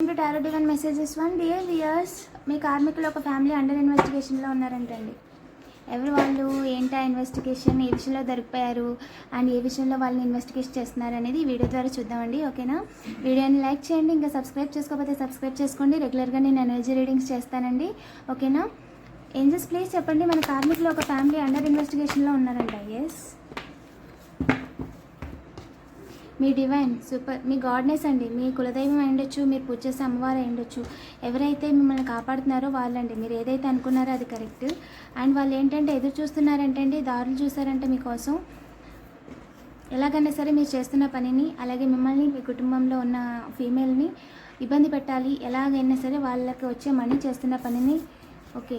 To tarot divine messages one dear viewers మీ కార్మికులు ఒక family under ఇన్వెస్టిగేషన్లో ఉన్నారంటండి. ఎవరు వాళ్ళు ఏంటా ఇన్వెస్టిగేషన్ ఏ విషయంలో దొరికిపోయారు అండ్ ఏ విషయంలో వాళ్ళని ఇన్వెస్టిగేషన్ చేస్తున్నారు అనేది వీడియో ద్వారా చూద్దామండి ఓకేనా వీడియోని లైక్ చేయండి ఇంకా సబ్స్క్రైబ్ చేసుకోకపోతే సబ్స్క్రైబ్ చేసుకోండి. రెగ్యులర్గా నేను ఎనర్జీ రీడింగ్స్ చేస్తానండి ఓకేనా ఏంజెస్ ప్లీజ్ చెప్పండి మన కార్మికులు ఒక ఫ్యామిలీ అండర్ ఇన్వెస్టిగేషన్లో ఉన్నారంట ఎస్ మీ డివైన్ సూపర్ మీ గాడ్నెస్ అండి. మీ కులదైవం అయి మీరు పూజ చేసే అమ్మవారు అయి ఎవరైతే మిమ్మల్ని కాపాడుతున్నారో వాళ్ళండి. మీరు ఏదైతే అనుకున్నారో అది కరెక్ట్ అండ్ వాళ్ళు ఏంటంటే ఎదురు చూస్తున్నారంటే అండి దారులు చూసారంటే మీకోసం ఎలాగైనా సరే మీరు చేస్తున్న పనిని అలాగే మిమ్మల్ని మీ కుటుంబంలో ఉన్న ఫీమేల్ని ఇబ్బంది పెట్టాలి. ఎలాగైనా సరే వాళ్ళకి వచ్చే మనీ చేస్తున్న పనిని ఓకే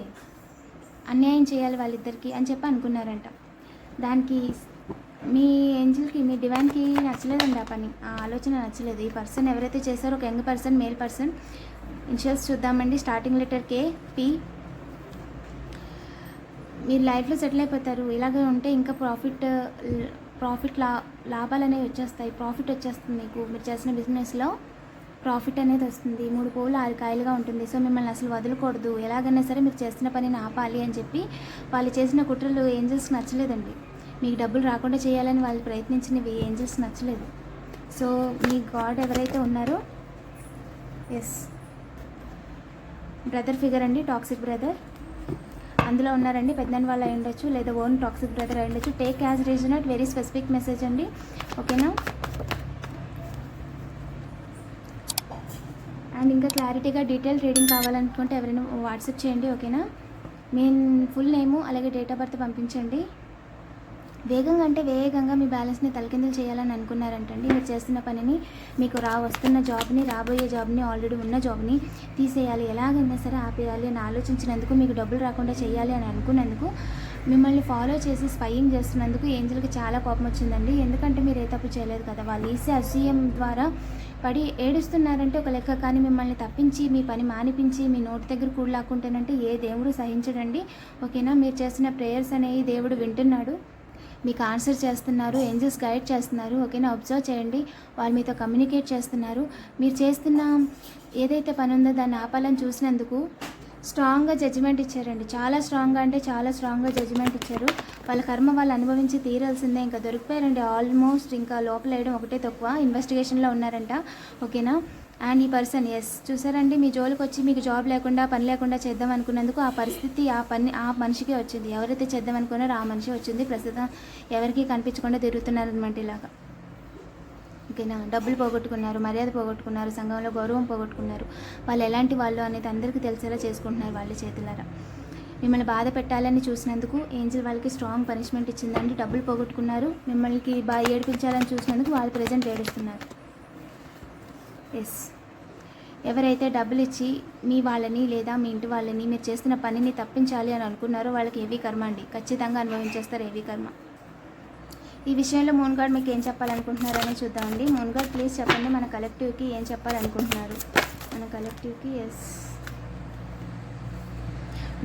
అన్యాయం చేయాలి వాళ్ళిద్దరికీ అని చెప్పి అనుకున్నారంట. దానికి మీ ఏంజిల్కి మీ డివైన్కి నచ్చలేదండి ఆ పని. ఆ ఆలోచన నచ్చలేదు. ఈ పర్సన్ ఎవరైతే చేశారో ఒక young person male person initials చూద్దామండి. Starting letter K P. మీరు లైఫ్లో సెటిల్ అయిపోతారు. ఇలాగే ఉంటే ఇంకా ప్రాఫిట్ ప్రాఫిట్ లా లాభాలు అనేవి వచ్చేస్తాయి. ప్రాఫిట్ వచ్చేస్తుంది మీకు. మీరు చేసిన బిజినెస్లో ప్రాఫిట్ అనేది వస్తుంది. మూడు పూలు ఆరు కాయలుగా ఉంటుంది. సో మిమ్మల్ని అసలు వదలకూడదు. ఎలాగైనా సరే మీరు చేస్తున్న పనిని ఆపాలి అని చెప్పి వాళ్ళు చేసిన కుట్రలు ఏంజల్స్కి నచ్చలేదండి. మీకు డబ్బులు రాకుండా చేయాలని వాళ్ళు ప్రయత్నించినవి ఏంజల్స్ నచ్చలేదు. సో మీ గాడ్ ఎవరైతే ఉన్నారో ఎస్ బ్రదర్ ఫిగర్ అండి టాక్సిక్ బ్రదర్ అందులో ఉన్నారండి పెద్దని వాళ్ళు అయి ఉండొచ్చు లేదా ఓన్ టాక్సిక్ బ్రదర్ అయి ఉండొచ్చు. Take as reason at very specific message అండి. ఓకేనా అండ్ ఇంకా క్లారిటీగా డీటెయిల్ రీడింగ్ కావాలనుకుంటే ఎవరైనా వాట్సాప్ చేయండి ఓకేనా మీ ఫుల్ నేము అలాగే డేట్ ఆఫ్ బర్త్ పంపించండి. వేగంగా అంటే వేగంగా మీ బ్యాలెన్స్ని తలకిందులు చేయాలని అనుకున్నారంటండి. మీరు చేస్తున్న పనిని మీకు రా వస్తున్న జాబ్ని రాబోయే జాబ్ని ఆల్రెడీ ఉన్న జాబ్ని తీసేయాలి. ఎలాగైనా సరే ఆపేయాలి అని ఆలోచించినందుకు మీకు డబ్బులు రాకుండా చేయాలి అని అనుకున్నందుకు మిమ్మల్ని ఫాలో చేసి స్పయింగ్ చేస్తున్నందుకు ఏంజల్కి చాలా కోపం వచ్చిందండి. ఎందుకంటే మీరు ఏ తప్పు చేయలేదు కదా. వాళ్ళు ఈసీ అసీఎం ద్వారా పడి ఏడుస్తున్నారంటే ఒక లెక్క కానీ మిమ్మల్ని తప్పించి మీ పని మానిపించి మీ నోటి దగ్గర కూడు ఏ దేవుడు సహించడండి. ఓకేనా? మీరు చేసిన ప్రేయర్స్ అనేవి దేవుడు వింటున్నాడు. మీకు ఆన్సర్ చేస్తున్నారు ఏంజల్స్ గైడ్ చేస్తున్నారు. ఓకేనా అబ్జర్వ్ చేయండి. వాళ్ళు మీతో కమ్యూనికేట్ చేస్తున్నారు. మీరు చేస్తున్న ఏదైతే పని ఉందో దాన్ని ఆపాలని చూసినందుకు స్ట్రాంగ్గా జడ్జిమెంట్ ఇచ్చారండి. చాలా స్ట్రాంగ్గా అంటే చాలా స్ట్రాంగ్గా జడ్జిమెంట్ ఇచ్చారు. వాళ్ళ కర్మ వాళ్ళు అనుభవించి తీరాల్సిందే ఇంకా దొరికిపోయారండి. ఆల్మోస్ట్ ఇంకా లోపల వేయడం ఒకటే తక్కువ. ఇన్వెస్టిగేషన్లో ఉన్నారంట. ఓకేనా? అండ్ ఈ పర్సన్ ఎస్. చూసారండి మీ జోలికి వచ్చి మీకు జాబ్ లేకుండా పని లేకుండా చేద్దాం అనుకున్నందుకు ఆ పరిస్థితి ఆ పని ఆ మనిషికే వచ్చింది. ఎవరైతే చేద్దాం అనుకున్నారో ఆ మనిషి వచ్చింది. ప్రస్తుతం ఎవరికి కనిపించకుండా తిరుగుతున్నారనమాట ఇలాగా. ఓకేనా? డబ్బులు పోగొట్టుకున్నారు మర్యాద పోగొట్టుకున్నారు సంఘంలో గౌరవం పోగొట్టుకున్నారు. వాళ్ళు ఎలాంటి వాళ్ళు అనేది అందరికీ తెలిసేలా చేసుకుంటున్నారు వాళ్ళ చేతులారా. మిమ్మల్ని బాధ పెట్టాలని చూసినందుకు ఏంజిల్ వాళ్ళకి స్ట్రాంగ్ పనిష్మెంట్ ఇచ్చిందండి డబ్బులు పోగొట్టుకున్నారు. మిమ్మల్ని బాగా ఏడిపించాలని చూసినందుకు వాళ్ళు ప్రజెంట్ ఏడుస్తున్నారు. ఎస్ ఎవరైతే డబ్బులు ఇచ్చి మీ వాళ్ళని లేదా మీ ఇంటి వాళ్ళని మీరు చేస్తున్న పనిని తప్పించాలి అని అనుకున్నారో వాళ్ళకి ఏవి కర్మ అండి. ఖచ్చితంగా అనుభవించేస్తారు ఏవీ కర్మ. ఈ విషయంలో మోన్ గాడ్ మీకు ఏం చెప్పాలనుకుంటున్నారని చూద్దామండి మోన్ గాడ్ ప్లీజ్ చెప్పండి మన కలెక్టివ్కి ఏం చెప్పాలనుకుంటున్నారు? మన కలెక్టివ్కి yes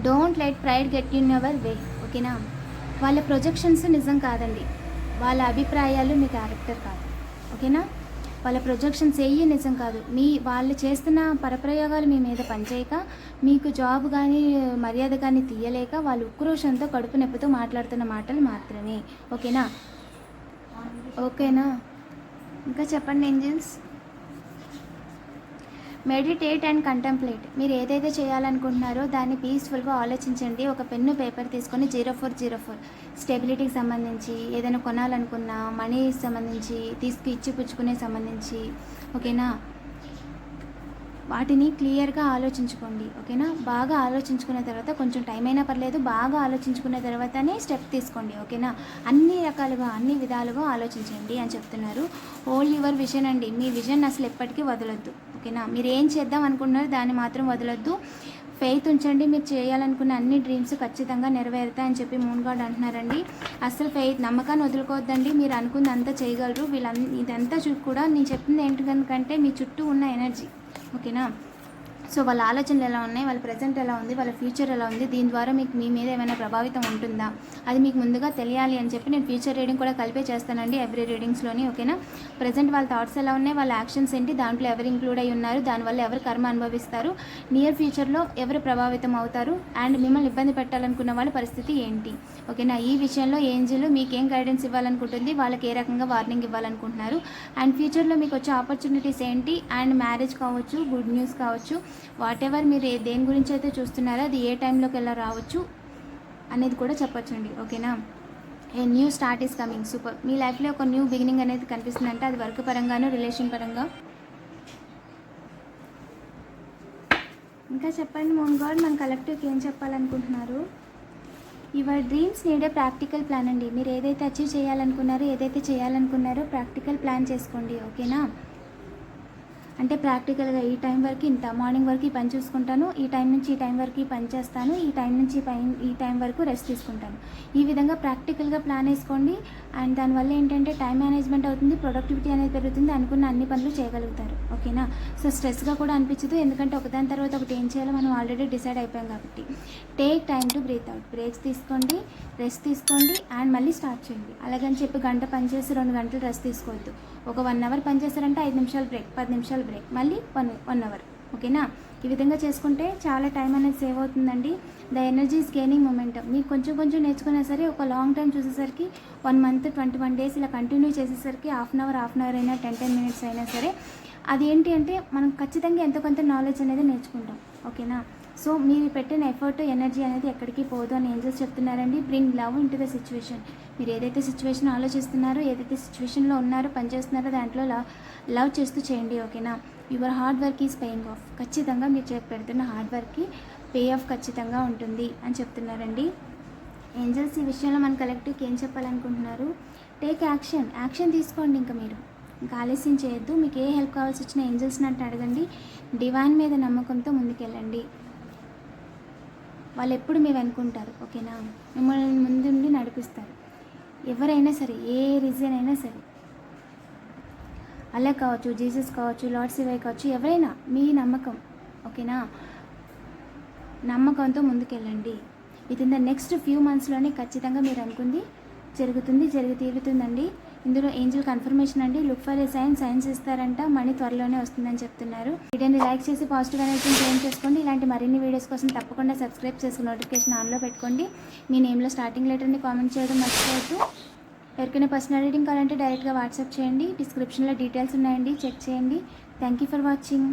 don't let pride get in our way ఓకేనా వాళ్ళ ప్రొజెక్షన్స్ నిజం కాదండి. వాళ్ళ అభిప్రాయాలు మీ క్యారెక్టర్ కాదు ఓకేనా వాళ్ళ ప్రొజెక్షన్స్ ఏవి నిజం కాదు. మీ వాళ్ళు చేస్తున్న పరప్రయోగాలు మీ మీద పనిచేయక మీకు జాబ్ కానీ మర్యాద కానీ తీయలేక వాళ్ళు ఉక్రోషంతో కడుపు నొప్పితో మాట్లాడుతున్న మాటలు మాత్రమే ఓకేనా ఓకేనా? ఇంకా చెప్పండి ఏంజల్స్ మెడిటేట్ అండ్ కంటెంప్లేట్. మీరు ఏదైతే చేయాలనుకుంటున్నారో దాన్ని పీస్ఫుల్గా ఆలోచించండి. ఒక పెన్ను పేపర్ తీసుకొని జీరో ఫోర్ జీరో ఫోర్. స్టెబిలిటీకి సంబంధించి ఏదైనా కొనాలనుకున్నా మనీ సంబంధించి తీసుకు ఇచ్చి పుచ్చుకునే సంబంధించి. ఓకేనా? వాటిని క్లియర్గా ఆలోచించుకోండి ఓకేనా? బాగా ఆలోచించుకున్న తర్వాత కొంచెం టైం అయినా పర్లేదు బాగా ఆలోచించుకున్న తర్వాతనే స్టెప్ తీసుకోండి ఓకేనా? అన్ని రకాలుగా అన్ని విధాలుగా ఆలోచించండి అని చెప్తున్నారు. ఓల్ యువర్ విజన్ అండి. మీ విజన్ అసలు ఎప్పటికీ వదలొద్దు ఓకేనా? మీరు ఏం చేద్దాం అనుకుంటున్నారో దాన్ని మాత్రం వదలొద్దు. ఫెయిత్ ఉంచండి మీరు చేయాలనుకున్న అన్ని డ్రీమ్స్ ఖచ్చితంగా నెరవేరుతాయని చెప్పి మూన్ గాడ్ అంటున్నారండి. అసలు ఫెయిత్ నమ్మకాన్ని వదులుకోవద్దండి. మీరు అనుకుంది అంతా చేయగలరు. వీళ్ళ ఇదంతా చూ కూడా నేను చెప్పింది ఏంటి కనుకంటే మీ చుట్టూ ఉన్న ఎనర్జీ ఓకేనా? సో వాళ్ళ ఆలోచనలు ఎలా ఉన్నాయి వాళ్ళ ప్రజెంట్ ఎలా ఉంది వాళ్ళ ఫ్యూచర్ ఎలా ఉంది దీని ద్వారా మీకు మీ మీద ఏమైనా ప్రభావితం ఉంటుందా? అది మీకు ముందుగా తెలియాలి అని చెప్పి నేను ఫ్యూచర్ రీడింగ్ కూడా కలిపే చేస్తానండి ఎవ్రీ రీడింగ్స్లోని ఓకేనా ప్రజెంట్ వాళ్ళ థాట్స్ ఎలా ఉన్నాయి వాళ్ళ యాక్షన్స్ ఏంటి దాంట్లో ఎవరు ఇంక్లూడ్ అయి ఉన్నారు దానివల్ల ఎవరు కర్మ అనుభవిస్తారు నియర్ ఫ్యూచర్లో ఎవరు ప్రభావితం అవుతారు అండ్ మిమ్మల్ని ఇబ్బంది పెట్టాలనుకున్న వాళ్ళ పరిస్థితి ఏంటి? ఓకేనా ఈ విషయంలో ఏంజిల్ మీకు ఏం గైడెన్స్ ఇవ్వాలనుకుంటుంది వాళ్ళకి ఏ రకంగా వార్నింగ్ ఇవ్వాలనుకుంటున్నారు అండ్ ఫ్యూచర్లో మీకు వచ్చే ఆపర్చునిటీస్ ఏంటి అండ్ మ్యారేజ్ కావచ్చు గుడ్ న్యూస్ కావచ్చు వాట్ ఎవర్ మీరు దేని గురించి అయితే చూస్తున్నారో అది ఏ టైంలోకి ఎలా రావచ్చు అనేది కూడా చెప్పొచ్చండి ఓకేనా? A new start is coming super. మీ లైఫ్లో ఒక న్యూ బిగినింగ్ అనేది కనిపిస్తుందంటే అది వర్క్ పరంగాను రిలేషన్ పరంగా? ఇంకా చెప్పండి మోమ్ గాడ్ మన కలెక్టివ్కి ఏం చెప్పాలనుకుంటున్నారు? యువర్ డ్రీమ్స్ నీడే ప్రాక్టికల్ ప్లాన్ అండి. మీరు ఏదైతే అచీవ్ చేయాలనుకున్నారో ఏదైతే చేయాలనుకున్నారో ప్రాక్టికల్ ప్లాన్ చేసుకోండి ఓకేనా? అంటే ప్రాక్టికల్గా ఈ టైం వరకు ఇంత మార్నింగ్ వరకు ఈ పని చూసుకుంటాను ఈ టైం నుంచి ఈ టైం వరకు ఈ పని చేస్తాను ఈ టైం నుంచి పై- ఈ టైం వరకు రెస్ట్ తీసుకుంటాను. ఈ విధంగా ప్రాక్టికల్గా ప్లాన్ వేసుకోండి. అండ్ దానివల్ల ఏంటంటే టైం మేనేజ్మెంట్ అవుతుంది ప్రొడక్టివిటీ అనేది పెరుగుతుంది అనుకున్న అన్ని పనులు చేయగలుగుతారు. ఓకేనా? సో స్ట్రెస్గా కూడా అనిపించదు. ఎందుకంటే ఒకదాని తర్వాత ఒకటి ఏం చేయాలో మనం ఆల్రెడీ డిసైడ్ అయిపోయాం కాబట్టి. Take time to breathe out. Breaks తీసుకోండి రెస్ట్ తీసుకోండి అండ్ మళ్ళీ స్టార్ట్ చేయండి. అలాగని చెప్పి గంట పనిచేసి రెండు గంటలు రెస్ట్ తీసుకోవద్దు. ఒక వన్ అవర్ పనిచేస్తారంటే ఐదు నిమిషాలు బ్రేక్ పది నిమిషాలు బ్రేక్. మళ్ళీ వన్ వన్ అవర్. ఓకేనా? ఈ విధంగా చేసుకుంటే చాలా టైం అనేది సేవ్ అవుతుందండి. The energy is gaining momentum మీకు కొంచెం కొంచెం నేర్చుకున్నా సరే ఒక లాంగ్ టైం చూసేసరికి one month twenty one days ఇలా కంటిన్యూ చేసేసరికి half an hour half an hour అయినా టెన్ టెన్ మినిట్స్ అయినా సరే అది ఏంటి అంటే మనం ఖచ్చితంగా ఎంతో కొంత నాలెడ్జ్ అనేది నేర్చుకుంటాం. ఓకేనా? సో మీరు పెట్టిన ఎఫర్ట్ ఎనర్జీ అనేది ఎక్కడికి పోదు అని ఏంజల్స్ చెప్తున్నారండి. Bring love into the situation మీరు ఏదైతే సిచ్యువేషన్ ఆలోచిస్తున్నారో ఏదైతే సిచ్యువేషన్లో ఉన్నారో పనిచేస్తున్నారో దాంట్లో లవ్ లవ్ చేస్తూ చేయండి ఓకేనా your hard work is paying off ఖచ్చితంగా మీరు చే పెడుతున్న హార్డ్ వర్క్కి పే ఆఫ్ ఖచ్చితంగా ఉంటుంది అని చెప్తున్నారండి. ఏంజల్స్ ఈ విషయంలో మన కలెక్టివ్కి ఏం చెప్పాలనుకుంటున్నారు? టేక్ యాక్షన్ యాక్షన్ తీసుకోండి ఇంకా మీరు. ఇంకా ఆలస్యం చేయొద్దు. మీకు ఏ హెల్ప్ కావాల్సి వచ్చిన ఏంజల్స్ని అంటే అడగండి. డివైన్ మీద నమ్మకంతో ముందుకెళ్ళండి. వాళ్ళు ఎప్పుడు మీ అనుకుంటారు ఓకేనా? మిమ్మల్ని ముందుండి నడిపిస్తారు. ఎవరైనా సరే ఏ రీజన్ అయినా సరే. అలా కావచ్చు జీసస్ కావచ్చు లార్డ్ శివయ్య కావచ్చు ఎవరైనా మీ నమ్మకం ఓకేనా? నమ్మకంతో ముందుకెళ్ళండి. ఇది ద నెక్స్ట్ ఫ్యూ మంత్స్లోనే ఖచ్చితంగా మీరు అనుకుంది జరుగుతుంది జరిగి తీరుతుందండి. ఇందులో ఏంజిల్ కన్ఫర్మేషన్ అండి. Look for a sign signs ఇస్తారంట. మనీ త్వరలోనే వస్తుందని చెప్తున్నారు. వీడియోని లైక్ చేసి పాజిటివ్ ఎనర్జీని క్లెయిమ్ చేసుకోండి. ఇలాంటి మరిన్ని వీడియోస్ కోసం తప్పకుండా సబ్స్క్రైబ్ చేసి నోటిఫికేషన్ ఆన్లో పెట్టుకోండి. మీ నేమ్లో స్టార్టింగ్ లెటర్ని కామెంట్ చేయడం మర్చిపోవద్దు. ఎవరికైనా పర్సనల్ రీడింగ్ కావాలంటే డైరెక్ట్గా వాట్సాప్ చేయండి. డిస్క్రిప్షన్లో డీటెయిల్స్ ఉన్నాయండి. చెక్ చేయండి. Thank you for watching.